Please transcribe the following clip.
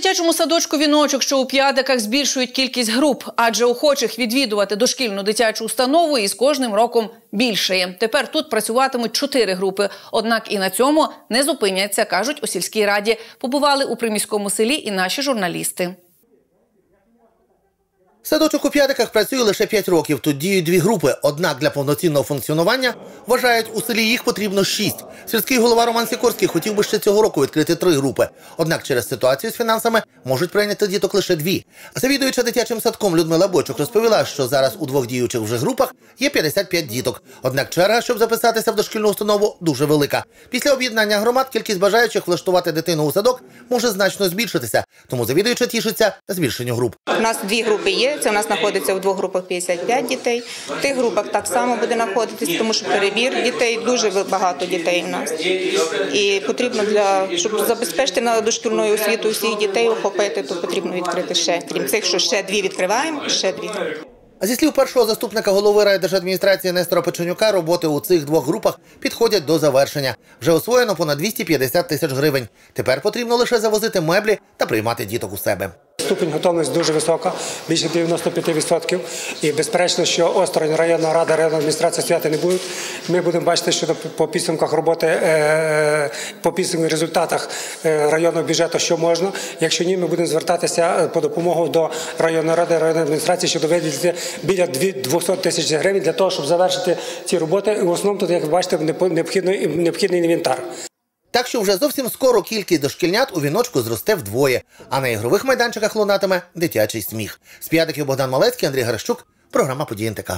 дитячому садочку віночок, що у п'ядиках збільшують кількість груп, адже охочих відвідувати дошкільну дитячу установу із кожним роком більшає. Тепер тут працюватимуть чотири групи. Однак і на цьому не зупиняться, кажуть у сільській раді. Побували у приміському селі і наші журналісти. Садочок у п'ятиках працює лише 5 років. Тут діють дві групи. Однак для повноцінного функціонування вважають, у селі їх потрібно шість. Сільський голова Роман Сікорський хотів би ще цього року відкрити три групи. Однак через ситуацію з фінансами можуть прийняти діток лише дві. Завідуюча дитячим садком Людмила Бочук розповіла, що зараз у двох діючих вже групах є 55 діток. Однак черга, щоб записатися в дошкільну установу, дуже велика. Після об'єднання громад кількість бажаючих влаштувати дитину у садок може значно збільшитися. Тому завідуюча тішиться збільшенню груп. У нас дві групи є. Це у нас знаходиться в двох групах 55 дітей. В тих групах так само буде знаходитись, тому що перебір дітей дуже багато дітей у нас. І потрібно для щоб забезпечити на дошкільною освіту всіх дітей охопити, то потрібно відкрити ще крім цих, що ще дві відкриваємо, ще дві. А зі слів першого заступника голови райдержадміністрації Нестора Печенюка, роботи у цих двох групах підходять до завершення. Вже освоєно понад 250 тисяч гривень. Тепер потрібно лише завозити меблі та приймати діток у себе. Ступінь готовності дуже висока, більше 95%. І безперечно, що Острань районна рада, районна адміністрація святи не будуть. Ми будемо бачити, що по підсумках роботи, е, по підсумках результатах е, районного бюджету, що можна. Якщо ні, ми будемо звертатися по допомогу до районної ради, районної адміністрації, щоб виділити біля 200 тисяч гривень для того, щоб завершити ці роботи. І в основному тут, як ви бачите, необхідний інвентар. Так що вже зовсім скоро кількість дошкільнят у віночку зросте вдвоє, а на ігрових майданчиках лунатиме дитячий сміх. З п'ятиків Богдан Малецький, Андрій Гарщук, програма «Події НТК».